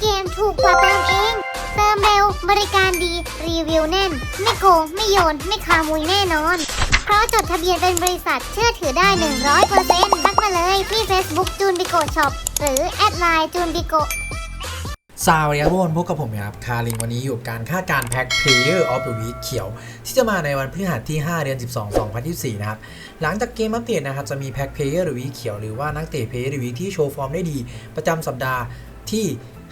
เกมถูกกว่าเติมเอง เติมเร็วบริการดีรีวิวแน่น ไม่โกง ไม่โยน ไม่ขโมุยแน่นอน เพราะจดทะเบียนเป็นบริษัทเชื่อถือได้ 100%ทักมาเลยที่ Facebook จูนบิโกช็อปหรือแอดไลน์จูนบิโกสวัสดีครับทุกคนพบกับผมครับ คารินวันนี้อยู่การค่าการแพ็ค Player อฟ the Week เขียว ที่จะมาในวันพฤหัสที่ 5 เดือน 12 2024 นะครับ หลังจากเกมอัปเดตนะครับ จะมีแพ็คเพลย์อ of the Week เขียว หรือว่านักเตะ Player of the Week ที่โชว์ฟอร์มได้ดี ประจำสัปดาห์ที่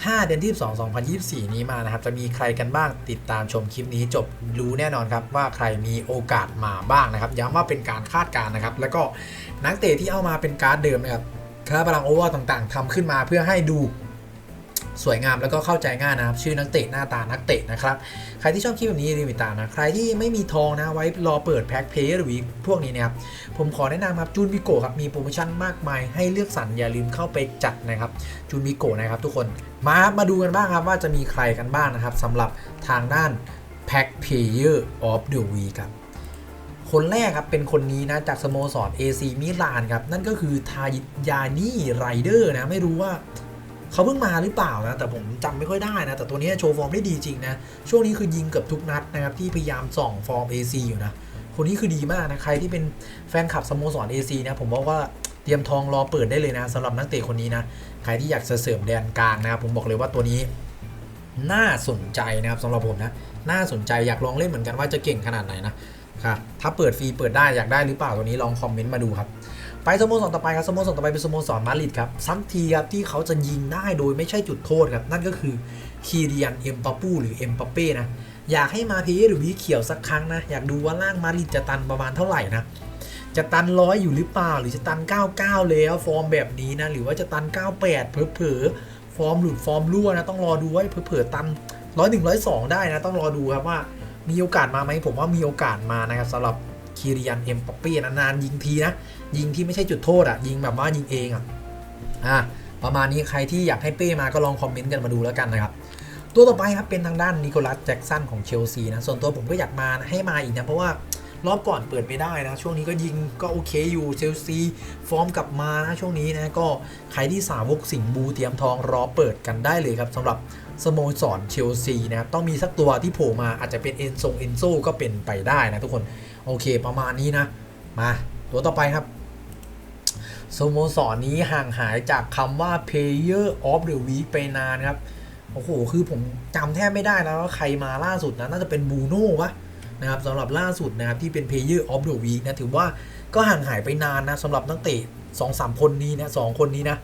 5 เดือนที่12 2024 นี้มานะครับ จะมีใครกันบ้างติดตามชมคลิปนี้จบรู้แน่นอนครับว่าใครมีโอกาสมาบ้างนะครับ ย้ำว่าเป็นการคาดการณ์นะครับ แล้วก็นักเตะที่เอามาเป็นการ์ดเดิมนะครับค่าพลังโอเวอร์ต่างๆทำขึ้นมาเพื่อให้ดู สวยงามแล้วก็เข้าใจง่ายนะครับ ชื่อนักเตะหน้าตานักเตะนะครับ ใครที่ชอบคลิปแบบนี้รีบติดตามนะ ใครที่ไม่มีทองนะไว้รอเปิดแพ็คเพย์หรือพวกนี้นะครับ ผมขอแนะนำครับจูนบิโกครับมีโปรโมชั่นมากมายให้เลือกสรรอย่าลืมเข้าไปจัดนะครับจูนบิโกนะครับทุกคนมาครับมาดูกันบ้างครับว่าจะมีใครกันบ้างนะครับสำหรับทางด้านแพ็คเพย์ of the week ครับคนแรกครับเป็นคนนี้นะจากสโมสร AC มิลานครับนั่นก็คือทายานี่ไรเดอร์นะไม่รู้ว่า เขาเพิ่งมาหรือเปล่านะ แต่ผมจำไม่ค่อยได้นะ แต่ตัวนี้โชว์ฟอร์มได้ดีจริงนะ ช่วงนี้คือยิงเกือบทุกนัดนะครับ ที่พยายามส่องฟอร์ม AC อยู่นะ คนนี้คือดีมากนะ ใครที่เป็นแฟนคลับสโมสร AC นะ ผมบอกว่าเตรียมทองรอเปิดได้เลยนะสำหรับนักเตะคนนี้นะ ใครที่อยากจะเสริมแดนกลางนะครับ ผมบอกเลยว่าตัวนี้น่าสนใจนะครับสำหรับผมนะ น่าสนใจอยากลองเล่นเหมือนกันว่าจะเก่งขนาดไหนนะครับถ้าเปิดฟรีเปิดได้อยากได้หรือเปล่าตัวนี้ลองคอมเมนต์มาดูครับ ไปสโมสรต่อไปครับสโมสรต่อไปเป็นสโมสรมาริดครับซ้ำทีครับที่เขาจะยิงได้โดยไม่ใช่จุดโทษครับ นั่นก็คือคีเรียนเอ็มปาปูหรือเอ็มปาเป้นะอยากให้มาเพย์หรือวีเขียวสักครั้งนะ อยากดูว่าล่างมาริดจะตันประมาณเท่าไหร่นะจะตันร้อยอยู่หรือเปล่า หรือจะตัน 99 แล้วฟอร์มแบบนี้นะ หรือว่าจะตัน 98 เผลอๆฟอร์มหลุดฟอร์มรั่วนะ ต้องรอดูว่าเผลอๆตันร้อยหนึ่งร้อยสองได้นะ ต้องรอดูครับว่ามีโอกาสมาไหมผมว่ามีโอกาสมานะครับสำหรับ คีริยันเอ็มปปปี้นานๆยิงทีนะ ยิงที่ไม่ใช่จุดโทษอะ ยิงแบบว่ายิงเองอะอะประมาณนี้ใครที่อยากให้เป้มาก็ลองคอมเมนต์กันมาดูแล้วกันนะครับตัวต่อไปครับเป็นทางด้านนิโคลัสแจ็กสันของเชลซีนะส่วนตัวผมก็อยากมาให้มาอีกนะเพราะว่า รอบก่อนเปิดไม่ได้นะ ช่วงนี้ก็ยิงก็โอเคอยู่เชลซีฟอร์มกลับมานะช่วงนี้นะ ก็ใครที่สาวกสิงห์บูเตรียมทองรอเปิดกันได้เลยครับสำหรับสโมสรเชลซีนะครับต้องมีสักตัวที่โผล่มาอาจจะเป็นเอนซงเอนโซก็เป็นไปได้นะทุกคนโอเคประมาณนี้นะ มาตัวต่อไปครับสโมสรนี้ห่างหายจากคำว่า Player of the Week ไปนานครับ โอ้โห คือผมจำแทบไม่ได้แล้วว่าใครมาล่าสุดนะ น่าจะเป็นบูโน่วะ นะครับสำหรับล่าสุดนะครับที่เป็น Player of the Week นะถือว่าก็ห่างหายไปนานนะสำหรับนักเตะสองสามคนนี้นะสองคนนี้นะ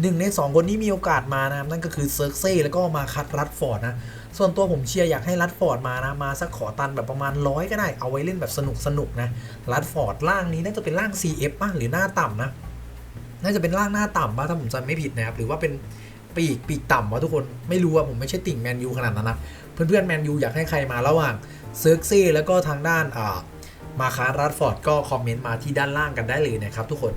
หนึ่งในสองคนนี้มีโอกาสมานะครับนั่นก็คือเซิร์กเซ่แล้วก็มาคัดรัดฟอร์ดนะส่วนตัวผมเชียร์อยากให้รัดฟอร์ดมานะมาสักขอตันแบบประมาณร้อยก็ได้เอาไว้เล่นแบบสนุกสนุกนะรัดฟอร์ดล่างนี้น่าจะเป็นล่าง CF ป่ะหรือหน้าต่ำนะน่าจะเป็นล่างหน้าต่ำป่ะถ้าผมจำไม่ผิดนะครับหรือว่าเป็นปีกปีกต่ำวะทุกคนไม่รู้อะผมไม่ใช่ติ่งแมนยูขนาดนั้นนะเพื่อนๆแมนยูอยากให้ใครมาระหว่าง เซิร์กซี่แล้วก็ทางด้านอ่ามาคารัดฟอร์ดก็คอมเมนต์มาที่ด้านล่างกันได้เลยนะครับทุกคน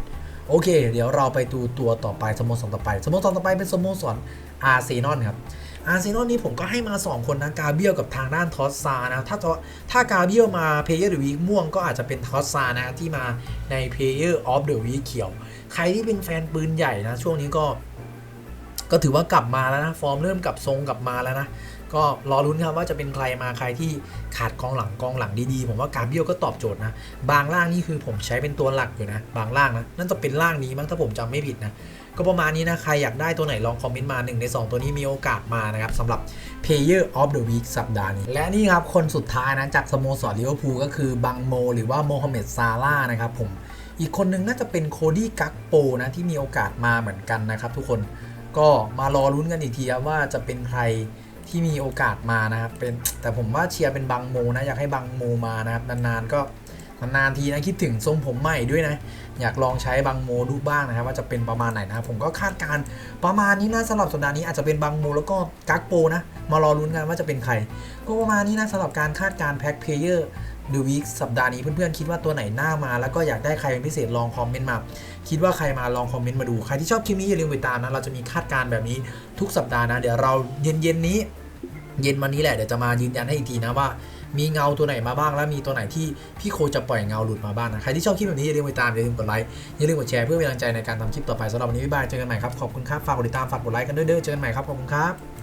โอเค เดี๋ยวเราไปดูตัวต่อไปสโมสรต่อไปสโมสรต่อไปเป็นสโมสรอาร์เซนอลครับอาร์เซนอลนี่ผมก็ให้มา 2 คนนะกาเบียลกับทางด้านทอสซานะถ้าถ้ากาเบียลมาเพย์เยอร์เดอะวีคม่วงก็อาจจะเป็นทอสซานะที่มาในเพย์เยอร์ออฟเดอะวีคเขียว ใครที่เป็นแฟนปืนใหญ่นะ ช่วงนี้ก็ ก็ถือว่ากลับมาแล้วนะ ฟอร์มเริ่มกลับทรงกลับมาแล้วนะ ก็รอรุ้นครับว่าจะเป็นใครมาใครที่ขาดกองหลังกองหลังดีๆ ผมว่ากาเบียลก็ตอบโจทย์นะ บางล่างนี่คือผมใช้เป็นตัวหลักอยู่นะ บางล่างนะนั่นจะเป็นล่างนี้มั้งถ้าผมจำไม่ผิดนะก็ประมาณนี้นะ ใครอยากได้ตัวไหนลองคอมเมนต์มา 1 ใน 2 ตัวนี้มีโอกาสมานะครับสำหรับ Player of the Week สัปดาห์นี้ และนี่ครับ คนสุดท้ายนะ จากสโมสรลิเวอร์พูลก็คือบังโม หรือว่าโมฮัมเหม็ดซาร่านะครับผมอีกคนนึงน่าจะเป็นโคดี้กักโปนะที่มีโอกาสมาเหมือนกันนะครับทุกคนก็มารอลุ้นกันอีกทีว่าจะเป็นใคร ที่มีโอกาสมานะครับเป็นแต่ผมว่าเชียร์เป็นบังโมนะอยากให้บังโมมานะครับนานๆก็นานๆทีนะคิดถึงทรงผมใหม่ด้วยนะ อยากลองใช้บังโมดูบ้างนะครับ ว่าจะเป็นประมาณไหนนะครับผมก็คาดการประมาณนี้นะสำหรับสัปดาห์นี้อาจจะเป็นบังโมแล้วก็กักโปนะมารอลุ้นกันว่าจะเป็นใคร ก็ประมาณนี้นะสำหรับการคาดการแพ็คเพลเยอร์ดูวีคสัปดาห์นี้เพื่อนๆคิดว่าตัวไหนหน้ามา แล้วก็อยากได้ใครเป็นพิเศษลองคอมเมนต์มา คิดว่าใครมาลองคอมเมนต์มาดู ใครที่ชอบคลิปนี้อย่าลืมไปตามนะเราจะมีคาดการแบบนี้ทุกสัปดาห์นะ เดี๋ยวเราเย็นๆนี้ เย็นวันนี้แหละเดี๋ยวจะมายืนยันให้อีกทีนะว่ามีเงาตัวไหนมาบ้าง แล้วมีตัวไหนที่พี่โคจะปล่อยเงาหลุดมาบ้างนะใครที่ชอบคลิปแบบนี้อย่าลืมไปตามอย่าลืมกดไลค์อย่าลืมกดแชร์เพื่อเป็นกำลังใจในการทำคลิปต่อไปสำหรับวันนี้บ๊ายบายเจอกันใหม่ครับขอบคุณครับฝากกดติดตามฝากกดไลค์กันด้วยเด้อเจอกันใหม่ครับขอบคุณครับ